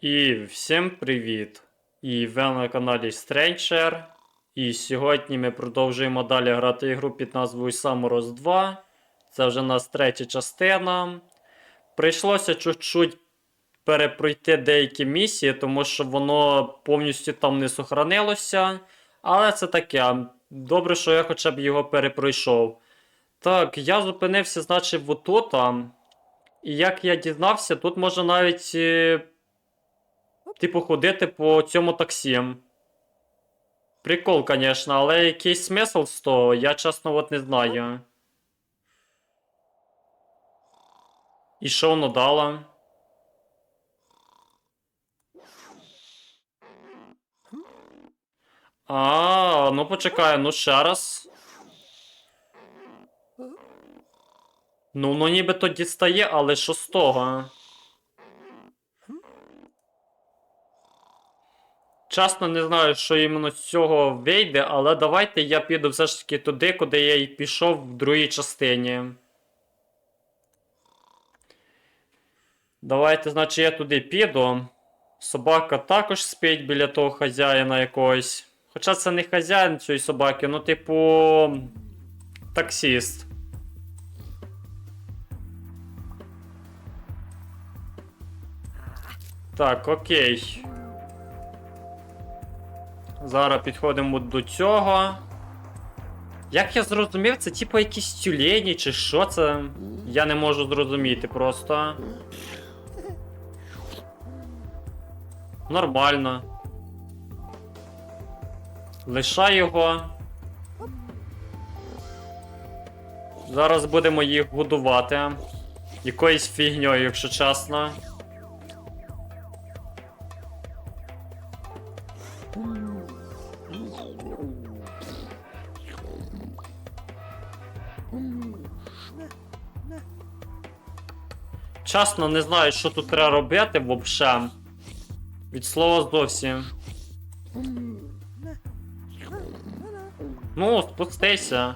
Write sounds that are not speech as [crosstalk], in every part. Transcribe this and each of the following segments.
І всім привіт! І ви на каналі Stranger. І сьогодні ми продовжуємо далі грати ігру під назвою Samuros 2. Це вже у нас третя частина. Прийшлося чуть-чуть перепройти деякі місії, тому що воно повністю там не сохранилося. Але це таке. Добре, що я хоча б його перепройшов. Так, я зупинився, значить, отут. І як я дізнався, тут можна навіть. Типу, ходити по цьому таксі. Прикол, звісно, але якийсь смисл з того, я чесно от не знаю. І що воно дало? А, ну почекай, ну ще раз. Ну, ну ніби то дістає, але що з того? Чесно, не знаю, що іменно з цього вийде, але давайте я піду все ж таки туди, куди я і пішов в другій частині. Давайте, значить, я туди піду. Собака також спить біля того хазяїна якогось. Хоча це не хазяїн цієї собаки, ну, типу. Таксіст. Так, окей. Зараз підходимо до цього. Як я зрозумів, це типу якісь тюлені чи що це? Я не можу зрозуміти просто. Нормально. Лишай його. Зараз будемо їх годувати. Якоюсь фігньою, якщо чесно. Чесно, не знаю, що тут треба робити взагалі. Від слова зовсім. Ну, спустися.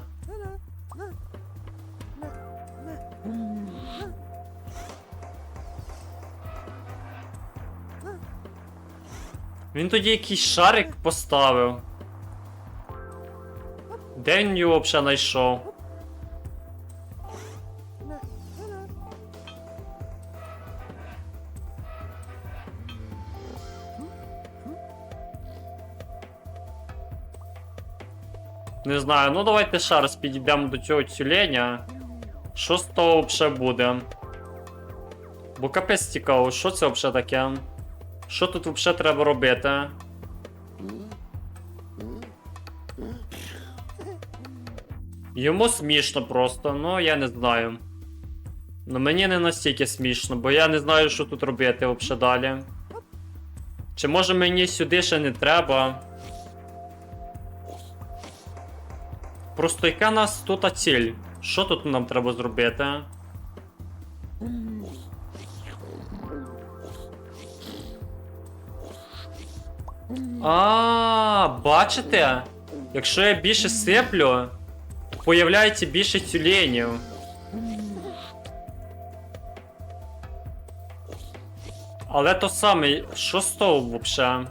Він тоді якийсь шарик поставив. Де він його взагалі знайшов? Не знаю, ну давайте ще раз підійдемо до цього тюленя. Що з того взагалі буде? Бо капець цікаво, що це взагалі таке? Що тут взагалі треба робити? Йому смішно просто, ну я не знаю. Ну мені не настільки смішно, бо я не знаю, що тут робити взагалі далі. Чи може мені сюди ще не треба? Просто яка нас тут ціль? Що тут нам треба зробити? А, бачите? Якщо я більше сиплю, появляється більше тюленів. Але то саме, що з того взагалі?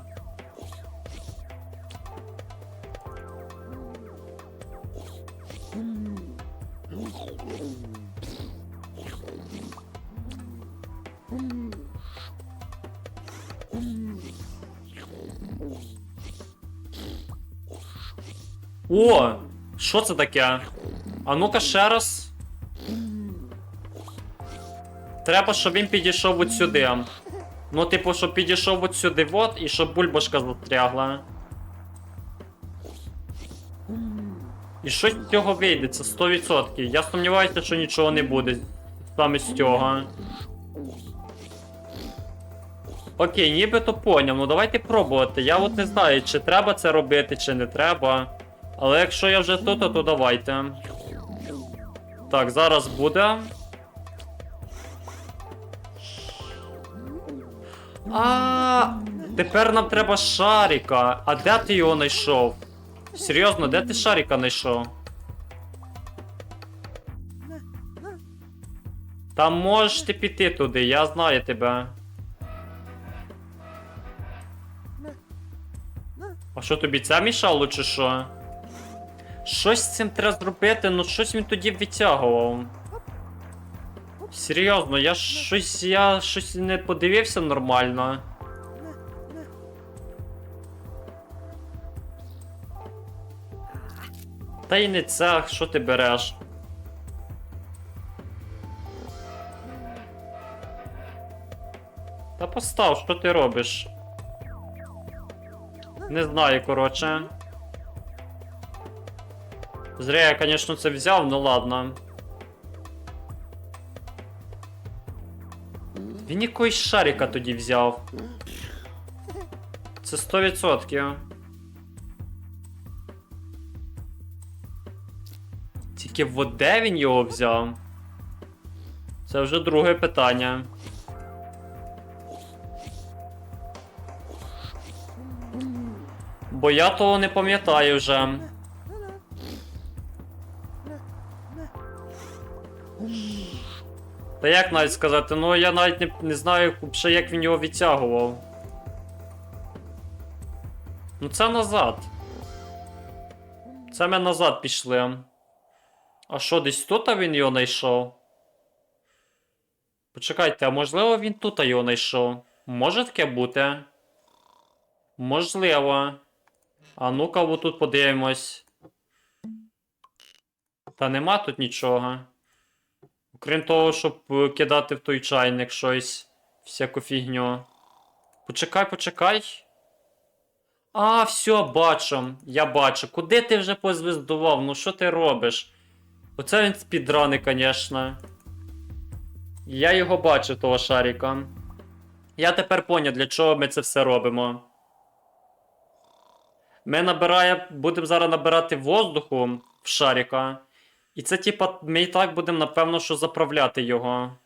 Що це таке? А ну-ка ще раз. Треба, щоб він підійшов от сюди. Ну, типу, щоб підійшов от сюди, от, і щоб бульбашка застрягла. І щось з цього вийде, це 100%. Я сумніваюся, що нічого не буде саме з цього. Окей, нібито поняв. Ну давайте пробувати. Я от не знаю, чи треба це робити, чи не треба. Але якщо я вже тут, то, то давайте. Так, зараз буде. А, тепер нам треба шаріка. А де ти його знайшов? Серйозно, де ти шаріка знайшов? Та можеш ти піти туди, я знаю тебе. А що тобі це мішало, чи що? Щось з цим треба зробити, ну щось він тоді відтягував. Серйозно, я щось. я щось не подивився нормально. Та й не це, що ти береш? Та постав, що ти робиш? Не знаю, коротше. Зря я, конечно, це взяв, ну ладно. Він якогось шарика тоді взяв. Це 100%. Тільки от де він його взяв? Це вже друге питання. Бо я того не пам'ятаю вже. Та як навіть сказати, ну я навіть не, не знаю, ще як він його відтягував. Ну це назад. Це ми назад пішли. А що, десь тут він його знайшов? Почекайте, а можливо він тут його знайшов? Може таке бути? Можливо. А ну-ка, тут подивимось. Та нема тут нічого. Окрім того, щоб е, кидати в той чайник щось. Всяку фігню. Почекай, почекай. А, все, бачу. Я бачу. Куди ти вже позвіздував? Ну що ти робиш? Оце він спідрани, звісно. Я його бачив, того шарика. Я тепер поняв, для чого ми це все робимо. Ми набираємо, будемо зараз набирати воздуху в шарика. І це, типа, ми і так будемо, напевно, що заправляти його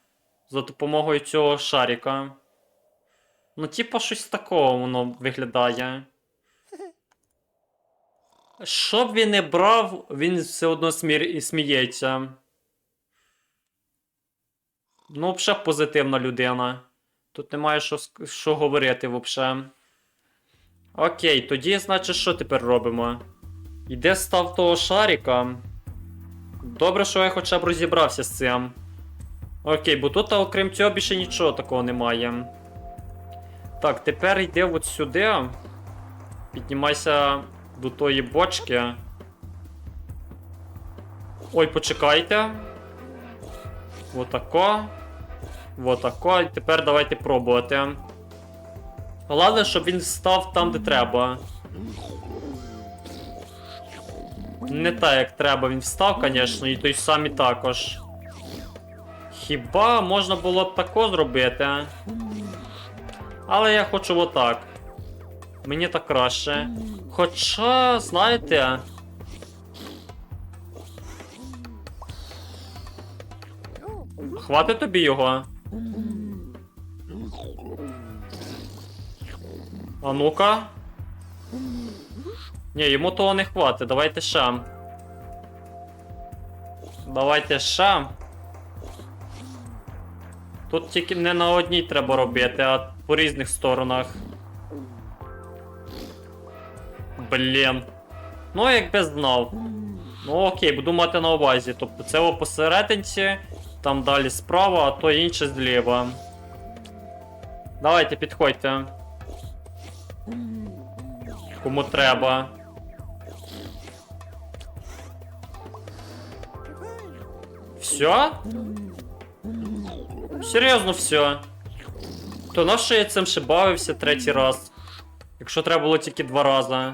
за допомогою цього шарика. Ну, типа, щось такого воно виглядає. [laughs] Що б він не брав, він все одно смір... сміється. Ну, взагалі позитивна людина. Тут немає що, що говорити взагалі. Окей, тоді, значить, що тепер робимо? Іде став того шарика. Добре, що я хоча б розібрався з цим. Окей, бо тут, окрім цього, більше нічого такого немає. Так, тепер йди от сюди. Піднімайся до тої бочки. Ой, почекайте. Отако. Отако. І тепер давайте пробувати. Головне, щоб він став там, де треба. Не так, як треба, він встав, звісно, і той самий також. Хіба можна було б тако зробити? Але я хочу отак. Мені так краще. Хоча, знаєте. Хватить тобі його? А ну-ка. Ні, йому того не хватить. Давайте ще. Давайте ще. Тут тільки не на одній треба робити, а по різних сторонах. Блін. Ну, якби знав. Ну окей, буду мати на увазі. Тобто це посерединці, там далі справа, а то інше зліва. Давайте, підходьте. Кому треба. Все? Серйозно все. То на що я цим ще бавився третій раз? Якщо треба було тільки два рази.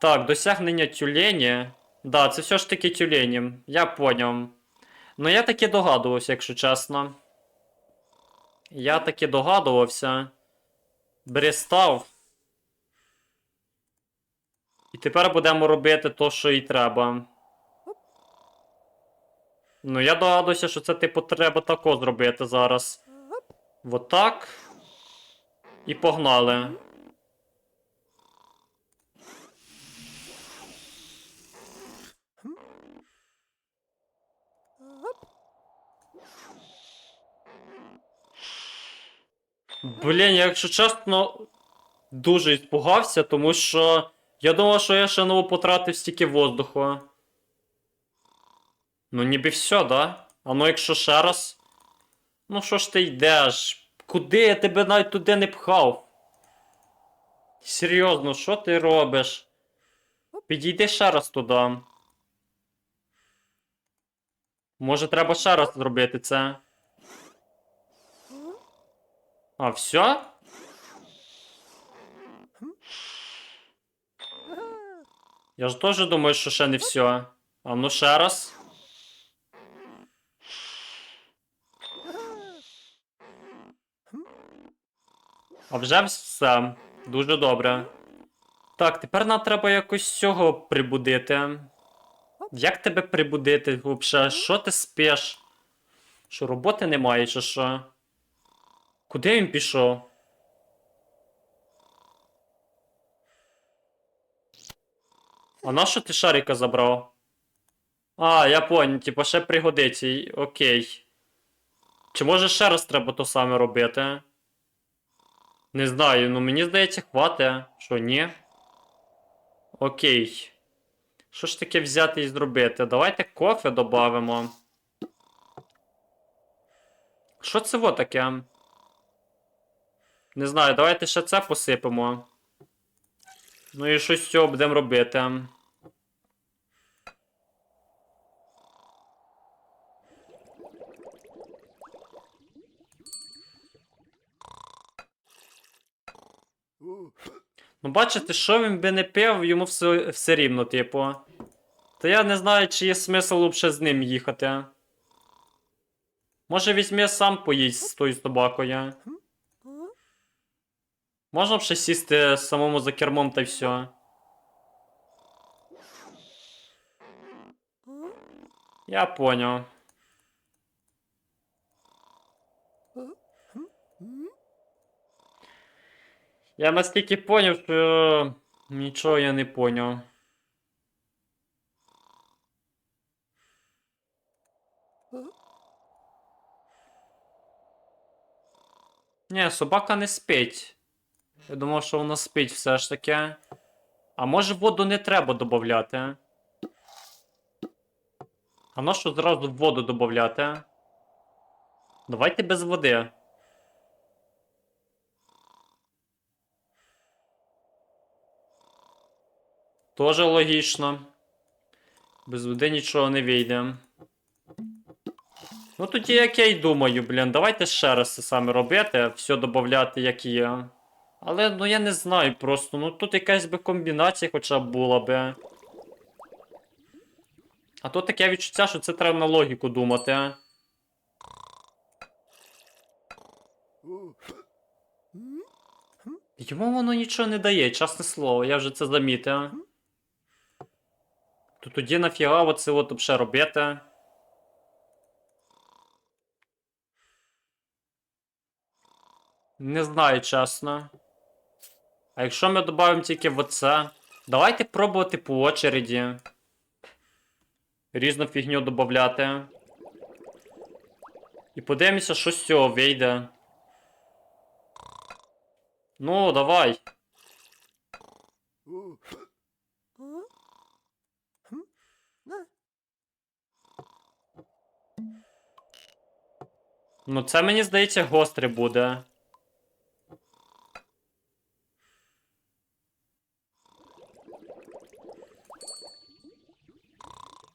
Так, досягнення тюлені. Да, це все ж таки тюлені. Я поняв. Ну я таки догадувався, якщо чесно. Я таки догадувався. Бристав. І тепер будемо робити то, що і треба. Ну, я догадуюся, що це, типу, треба тако зробити зараз. Вот так. І погнали. Блін, якщо чесно, дуже іспугався, тому що Я думав, що я ще ново потратив стільки воздуху. Ну, ніби все, да? А ну якщо ще раз. Ну що ж ти йдеш? Куди я тебе навіть туди не пхав? Серйозно, що ти робиш? Підійди ще раз туди. Може, треба ще раз зробити це. А, все? Я ж теж думаю, що ще не все. А ну ще раз. А вже все. Дуже добре. Так, тепер нам треба якось цього прибудити. Як тебе прибудити взагалі? Що ти спиш? Що роботи немає, чи що? Куди він пішов? А на що ти шарика забрав? А, я понял, типа ще пригодиться. Окей. Чи може ще раз треба то саме робити? Не знаю, ну мені здається, хватає. Що, ні? Окей. Що ж таке взяти і зробити? Давайте кофе додамо. Що це во таке? Не знаю, давайте ще це посипемо. Ну і щось з цього будемо робити. Ну, бачите, що він би не пив, йому все, все рівно, типу. Та я не знаю, чи є смисл взагалі з ним їхати. Може, візьме сам поїсть з тою собакою. Можна б ще сісти самому за кермом та й все. Я поняв. Я настільки поняв, що нічого я не поняв. Ні, собака не спить. Я думав, що вона спить все ж таки. А може воду не треба додати? А на що зразу воду додати? Давайте без води. Тоже логічно. Без води нічого не вийде. Ну тоді як я й думаю, блін, давайте ще раз це саме робити, все додати, як є. Але ну я не знаю просто, ну тут якась би комбінація хоча б була би. А то таке відчуття, що це треба на логіку думати. Йому воно нічого не дає, чесне слово, я вже це замітив. То тоді нафіга оце от взагалі робити? Не знаю, чесно. А якщо ми додамо тільки в оце. Давайте пробувати по очереді. Різну фігню додати. І подивимося, що з цього вийде. Ну, давай. Ну, це мені здається гостре буде.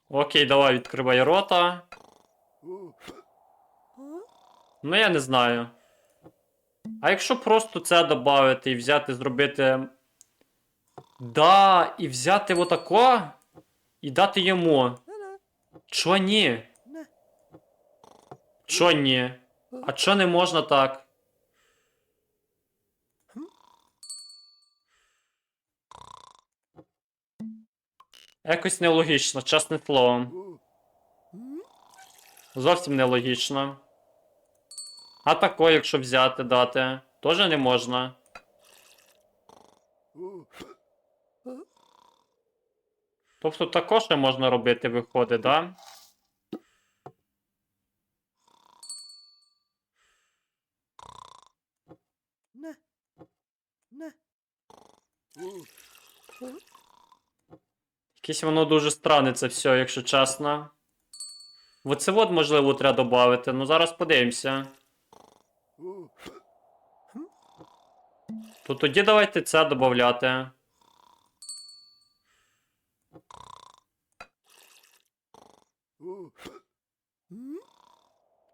Окей, давай відкривай рота. Ну, я не знаю. А якщо просто це додати і взяти, зробити. Да, і взяти отако і дати йому. Чо ні? Чо ні? А чо не можна так? Якось нелогічно, чесним словом. Зовсім нелогічно. А тако, якщо взяти дати, теж не можна. Тобто також не можна робити, виходить, да? Якесь воно дуже странне це все, якщо чесно. Оце от, можливо, треба додати. Ну зараз подивимося. То тоді давайте це додати.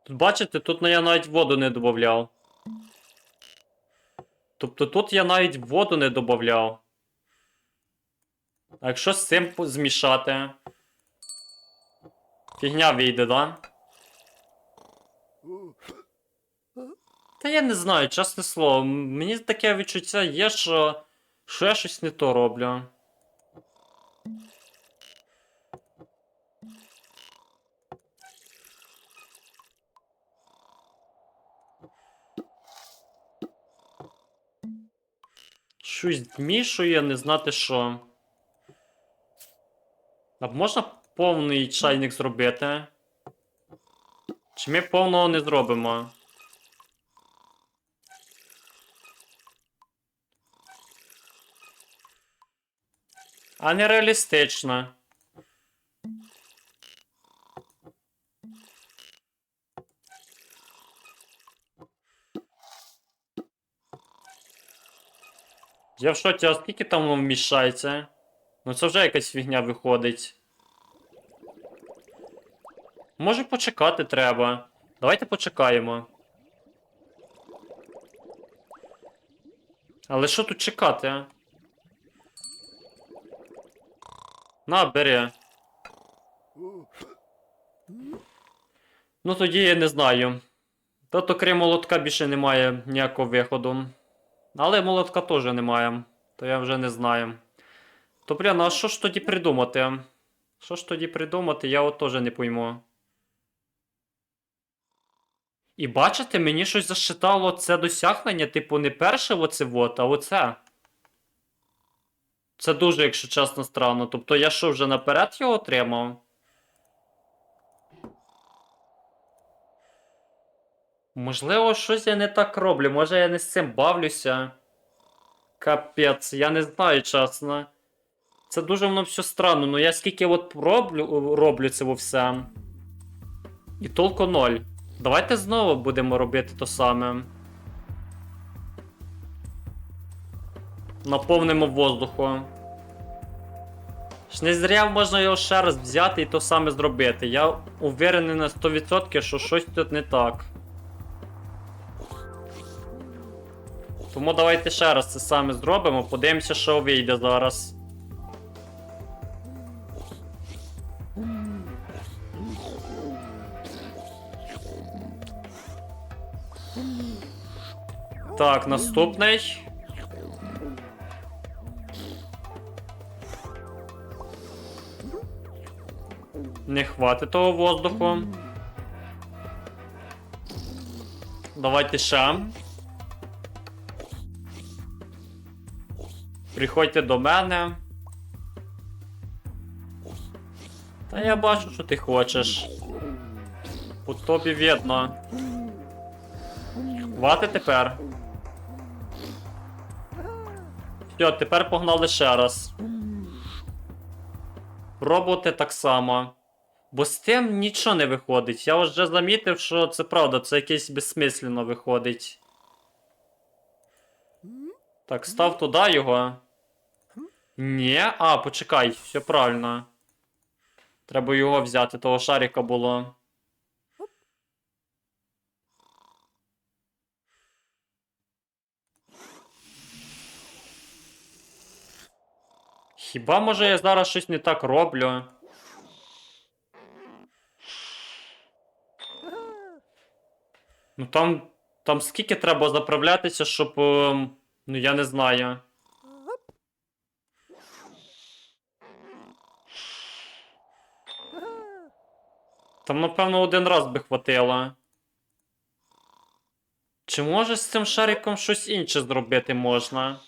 Тут бачите, тут я навіть воду не додавав. Тобто тут я навіть воду не додавав. А якщо з цим змішати. Фігня вийде, да? Та я не знаю, чесне слово. Мені таке відчуття є, що, що я щось не то роблю. Щось змішує, не знати що. А можна повний чайник зробити? Чи ми повного не зробимо? А нереалістично. Я в шоці, а скільки там воно вміщається? Ну це вже якась фігня виходить. Може почекати треба. Давайте почекаємо. Але що тут чекати? а? На, бери. Ну тоді я не знаю. Тобто, крім молотка більше немає ніякого виходу. Але молотка теж немає. То я вже не знаю. То, блін, а що ж тоді придумати? Що ж тоді придумати, я от теж не пойму. І бачите, мені щось засчитало це досягнення, типу, не перше оце вот, а оце. Це дуже, якщо чесно, странно. Тобто я що, вже наперед його отримав? Можливо, щось я не так роблю. Може я не з цим бавлюся. Капець, я не знаю, чесно. Це дуже воно все странно. Ну я скільки от роблю, роблю це все. І толку ноль. Давайте знову будемо робити то саме. Наповнимо воздуху. Ж не зря можна його ще раз взяти і то саме зробити. Я уверений на 100%, що щось тут не так. Тому давайте ще раз це саме зробимо, подивимося, що вийде зараз. Так, наступний. Не хватить того воздуху. Давайте ще. Приходьте до мене. Та я бачу, що ти хочеш. По тобі видно. Хвати тепер. Все, тепер погнали ще раз. Роботи так само. Бо з тим нічого не виходить. Я вже замітив, що це правда, це якесь безсмислено виходить. Так, став туди його. Ні, а, почекай, все правильно. Треба його взяти, того шарика було. Хіба може я зараз щось не так роблю? Ну там. Там скільки треба заправлятися, щоб. ем, Ну я не знаю. Там, напевно, один раз би хватило. Чи може з цим шариком щось інше зробити можна?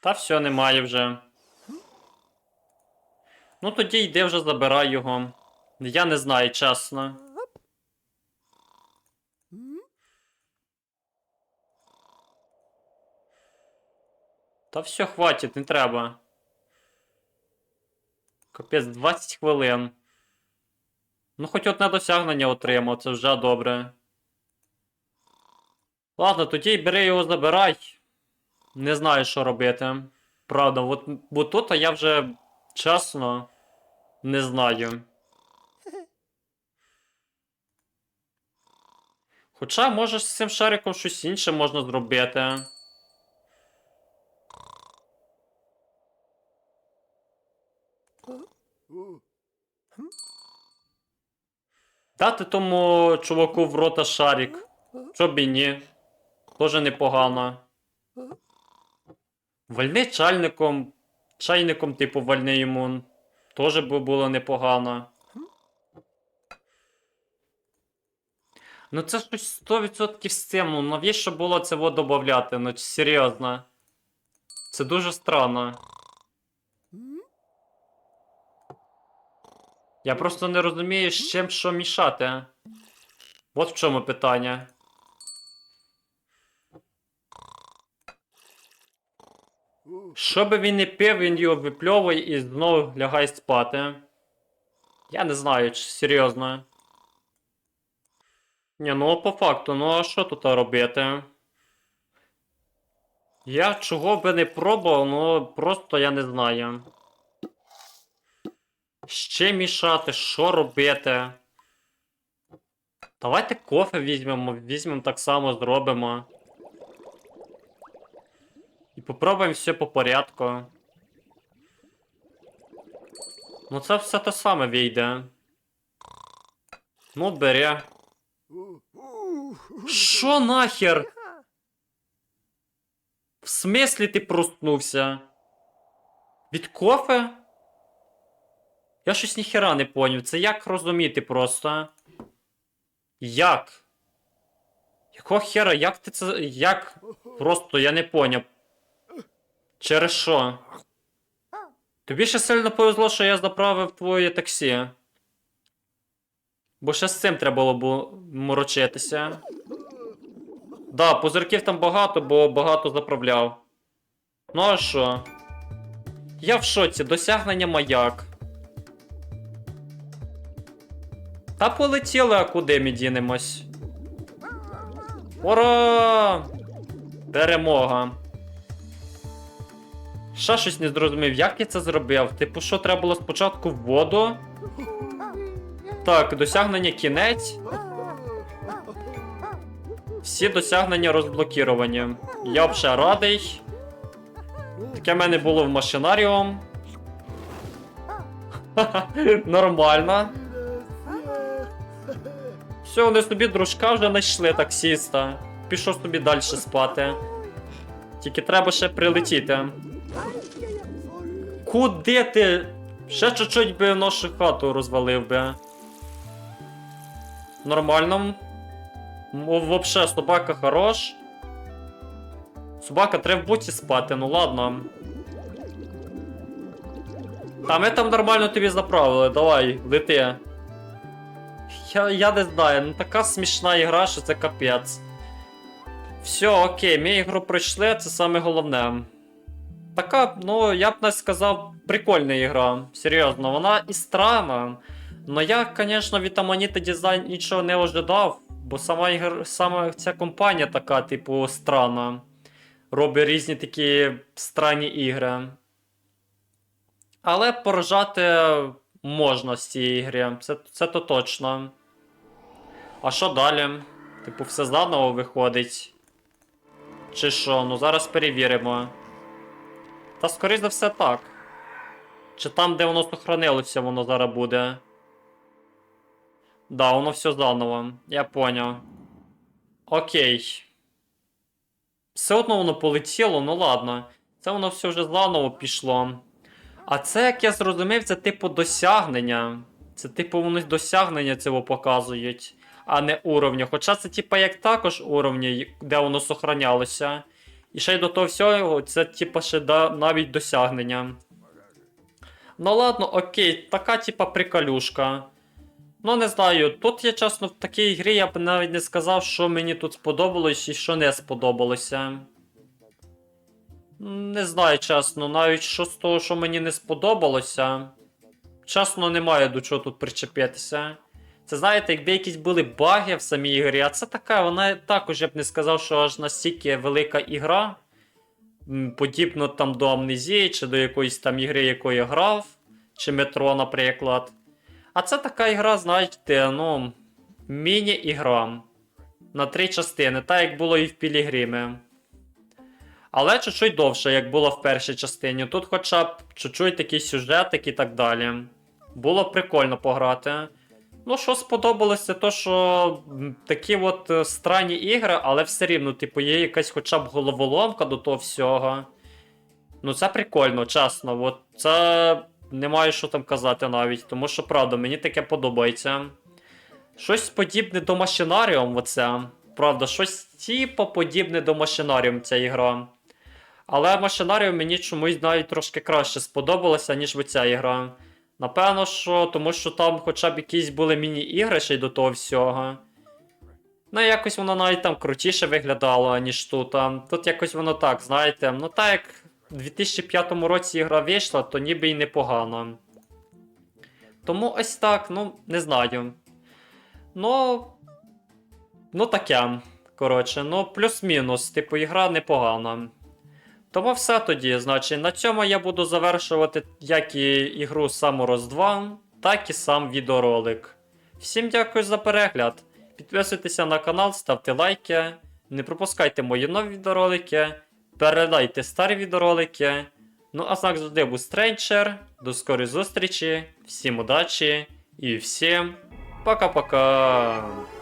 Та все, немає вже. Ну тоді йди вже забирай його. Я не знаю, чесно. Та все, хватить, не треба. Капець, 20 хвилин. Ну, хоч одне досягнення отримав, це вже добре. Ладно, тоді бери його забирай. Не знаю, що робити. Правда, от, бо тут я вже чесно не знаю. Хоча, може, з цим шариком щось інше можна зробити. Дати тому чуваку в рота шарик. Щоб і ні. Тоже непогано. Вальни чальником. Чайником, типу, вальни йому. Тоже би було непогано. Ну це щось 100% з цим. Ну навіщо було це додати? Ну серйозно. Це дуже странно. Я просто не розумію, з чим що мішати. От в чому питання. Що би він не пив, він його випльовує і знову лягає спати. Я не знаю, чи серйозно. Ні, ну по факту, ну а що тут робити? Я чого би не пробував, ну просто я не знаю. Ще мішати, що робити? Давайте кофе візьмемо, візьмемо так само зробимо. І попробуємо все по порядку. Ну це все те саме вийде. Ну, бери. Що нахер? В смислі ти проснувся? Від кофе? Я щось ніхера не поняв. Це як розуміти просто? Як? Якого хера? Як ти це. Як? Просто я не поняв. Через що? Тобі ще сильно повезло, що я заправив твоє таксі. Бо ще з цим треба було б морочитися. Да, позирків там багато, бо багато заправляв. Ну а що? Я в шоці, досягнення маяк. Та полетіли, а куди ми дінемось? Ура! Перемога. Ще щось не зрозумів, як я це зробив? Типу, що треба було спочатку в воду? Так, досягнення кінець. Всі досягнення розблокіровані. Я взагалі радий. Таке в мене було в машинаріум. [laughs] Нормально. Все, вони собі дружка вже знайшли таксіста. Пішов собі далі спати. Тільки треба ще прилетіти. Куди ти? Ще чуть-чуть би нашу хату розвалив би. Нормально. Вообще, собака хорош. Собака треба в буті спати, ну ладно. Та ми там нормально тобі заправили, давай, лети. Я, я не знаю, ну така смішна ігра, що це капець. Все, окей, ми ігру пройшли, це саме головне. Така, ну, я б не сказав, прикольна ігра. Серйозно, вона і странна. Но я, звісно, від Amanita Design нічого не ожидав, бо сама ігр... сама ця компанія така, типу, странна. Робить різні такі странні ігри. Але поражати можна з цієї ігри, це, це то точно. А що далі? Типу, все заново виходить. Чи що? Ну зараз перевіримо. Та скоріш за все так. Чи там, де воно сохранилося, воно зараз буде. Да, воно все заново. Я поняв. Окей. Все одно воно полетіло, ну ладно. Це воно все вже заново пішло. А це, як я зрозумів, це типу досягнення. Це типу вони досягнення цього показують, а не уровня. Хоча це, типу, як також уровні, де воно сохранялося. І ще й до того всього, це, типу, ще да, навіть досягнення. Ну ладно, окей, така, типа, приколюшка. Ну, не знаю, тут я чесно в такій грі я б навіть не сказав, що мені тут сподобалось і що не сподобалося. Не знаю, чесно, навіть що з того, що мені не сподобалося. Чесно, немає до чого тут причепитися. Це знаєте, якби якісь були баги в самій грі, а це така, вона також я б не сказав, що аж настільки велика ігра. Подібно там до Амнезії, чи до якоїсь там ігри, якої я грав, чи метро, наприклад. А це така ігра, знаєте, ну, міні-ігра. На три частини, так як було і в Пілігримі. Але чуть-чуть довше, як було в першій частині. Тут хоча б чуть-чуть такий сюжетик і так далі. Було прикольно пограти. Ну, що сподобалося, то, що такі от е, странні ігри, але все рівно, типу, є якась хоча б головоломка до того всього. Ну, це прикольно, чесно. От це немає що там казати навіть, тому що правда, мені таке подобається. Щось подібне до Machinarium, оце. Правда, щось типу подібне до Machinarium ця ігра. Але Machinarium мені чомусь навіть трошки краще сподобалося, ніж оця ігра. Напевно, що тому що там хоча б якісь були міні-ігри ще й до того всього. Ну, якось воно навіть там крутіше виглядало, ніж тут. Тут якось воно так, знаєте, ну так як в 2005 році ігра вийшла, то ніби й непогано. Тому ось так, ну, не знаю. Ну. Ну таке. Коротше, ну, плюс-мінус, типу, ігра непогана. Тому все тоді, значить, на цьому я буду завершувати як і ігру Самороз 2, так і сам відеоролик. Всім дякую за перегляд. Підписуйтеся на канал, ставте лайки, не пропускайте мої нові відеоролики, передайте старі відеоролики. Ну а знак завжди був Стрейнчер. До скорої зустрічі, всім удачі і всім пока-пока!